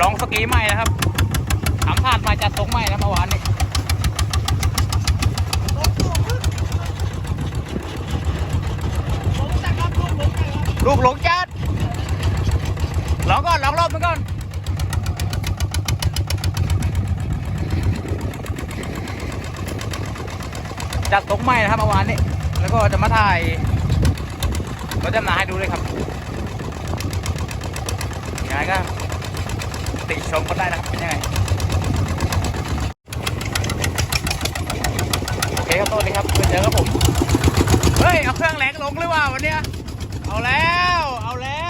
ลองสกีใหม่นะครับถามผ่านมาจัดทรงใหม่นะเมื่อวานนี้ลูกหลงจัดลองก่อนลองรอบนึงก่อนจัดตรงใหม่นะครับเมื่อวานนี้ แล้วก็จะมาถ่ายรถจำหน่าให้ดูเลยครับยังไงก็ ติชมก็ได้นะครับเป็นยังไงโอเคครับสวัสดีครับเจอกับผมเฮ้ยเอาเครื่องแรงลงหรือเปล่าวันเนี้ยเอาแล้วเอาแล้ว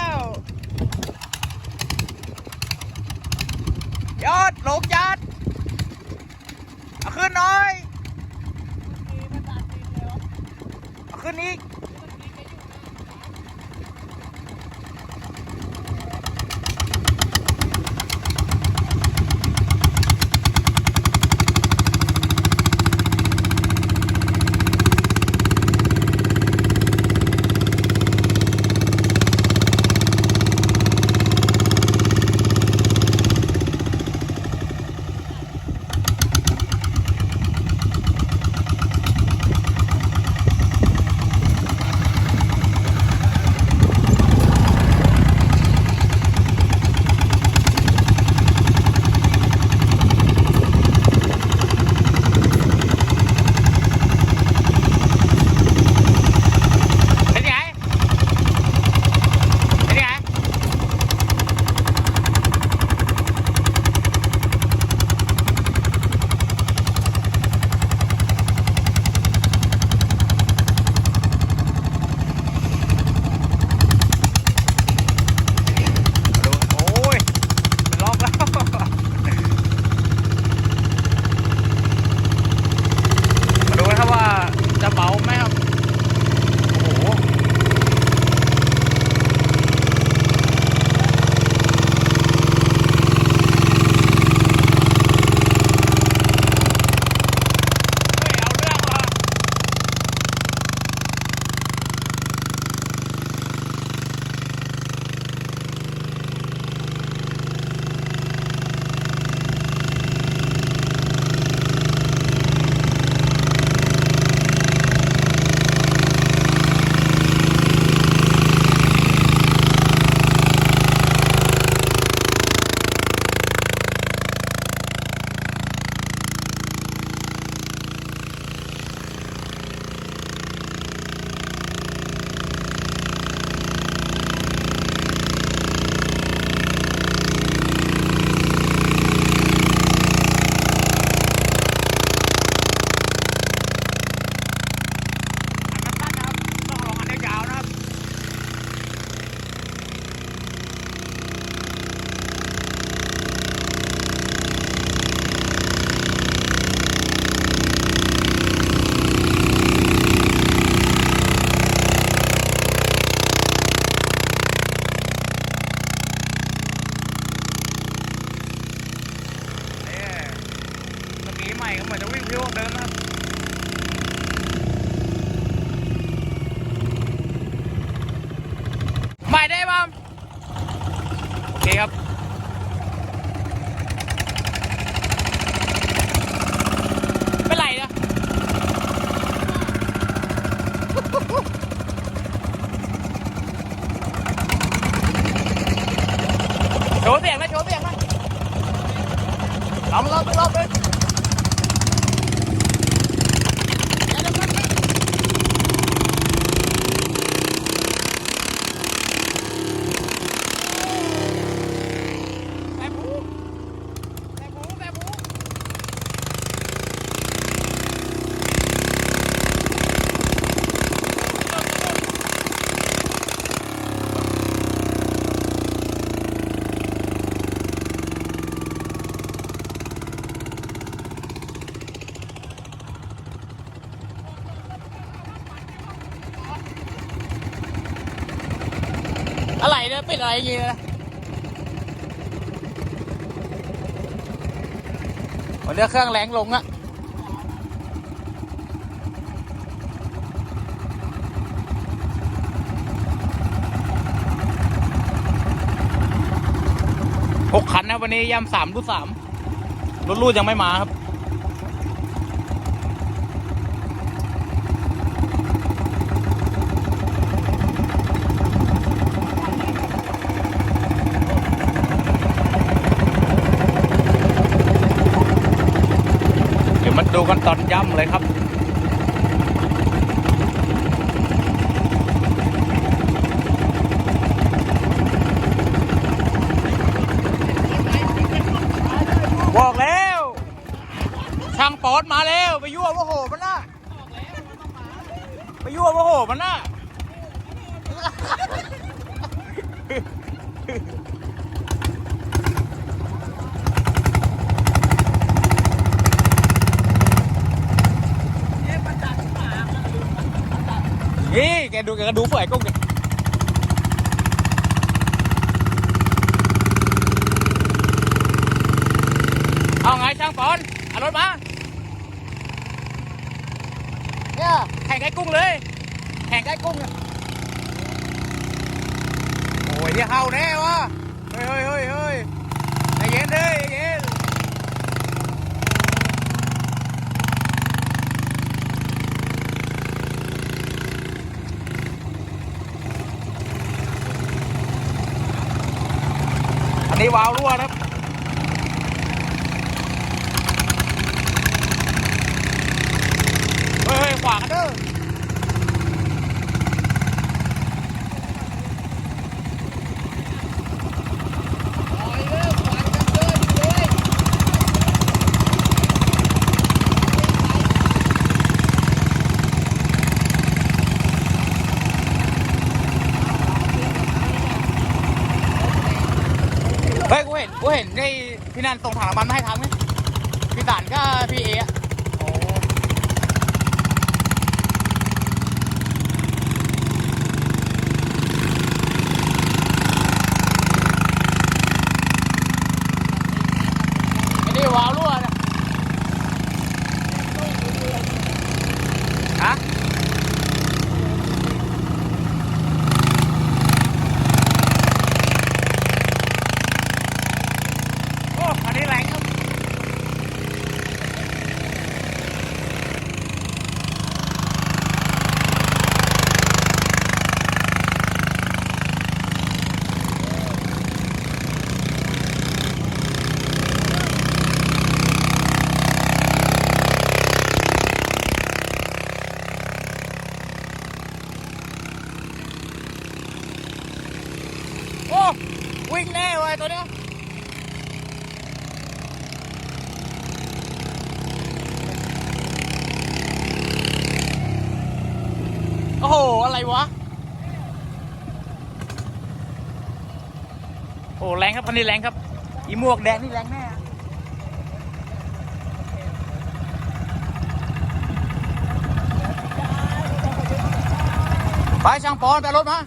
ใหม่ได้บ้างโอเคครับเป็นไรนะโชว์เสียงนะโชว์เสียงนะลองรอบรอบเลยแต่บูแต่บูแต่บูอะไร เนี่ยปิดอะไรอย่างเงี้ยวันนี้เครื่องแรงลงอะหกคันนะวันนี้ย่ำสามรุ่นสามรถรูดยังไม่มาครับ เดี๋ยวมาดู กันตอนย่ำเลยครับ บอกแล้ว ช่างปอดมาแล้ว ไปยั่วโมโหมันน่ะไปยั่วโมโหมันน่ะ นี่แกดูแกก็ดูเฟื่อยกุ้งดิเอาไงช่างปอนเอารถมาเนี่ยแข่งไก่กุ้งเลยแข่งไก่กุ้งอะโอ้ยเดี๋ยวเข้าแน่วะเฮ้ยเฮ้ยเฮ้ยเฮ้ยใจเย็นเลยใจเย็น อันนี้วาล์วรั่วนะครับ เฮ้ยเฮ้ยขวางกันเด้อเฮ้ยกู เห็นไอ้พี่นันส่งถังน้ำมันมาให้ทำไหมพี่สานก็พี่เอะโอ้ ไอ้นี่วาล์วรั่วนะฮะโอ้อันนี้แรงครับ โอ้ วิ่งแน่เว้ย ตัวเนี้ยโอ้โห อะไรวะ โอ้แรงครับคันนี้แรงครับ อีหมวกแดงนี่แรงแน่ไปช่างปอนไปรถมา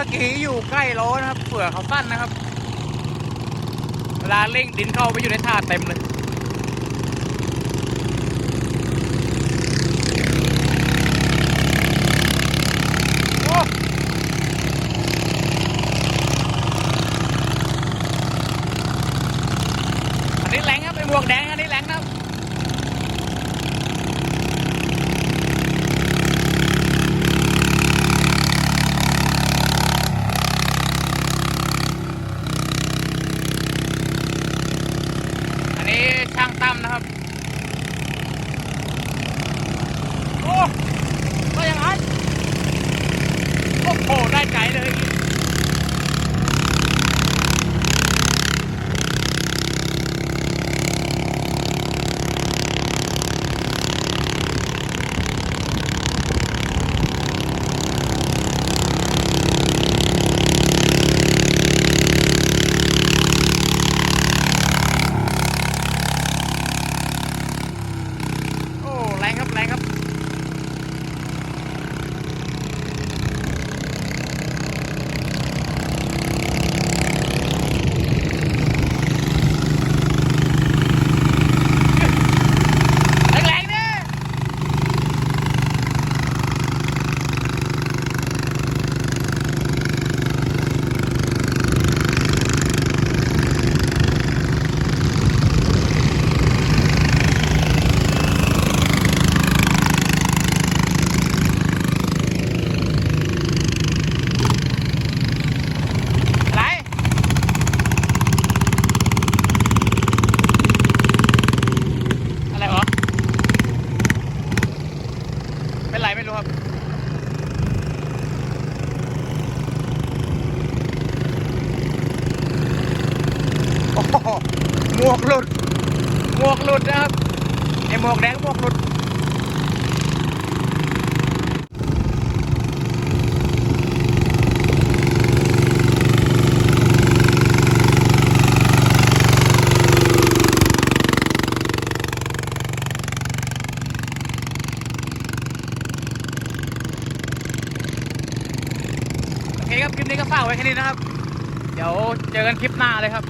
อั ถีอยู่ใกล้โลนะครับเปลือเขาสั้นนะครับ เวลาเร่งดินเข้าไปอยู่ในท่าเต็มเลยอันนี้แรงครับไอ้หมวกแดงครับอัน หมวกหลุด หมวกหลุดนะครับไอหมวกแดงหมวกหลุดโอเคครับ คลิปนี้ก็ฝากไว้แค่นี้นะครับ เดี๋ยวเจอกันคลิปหน้าเลยครับ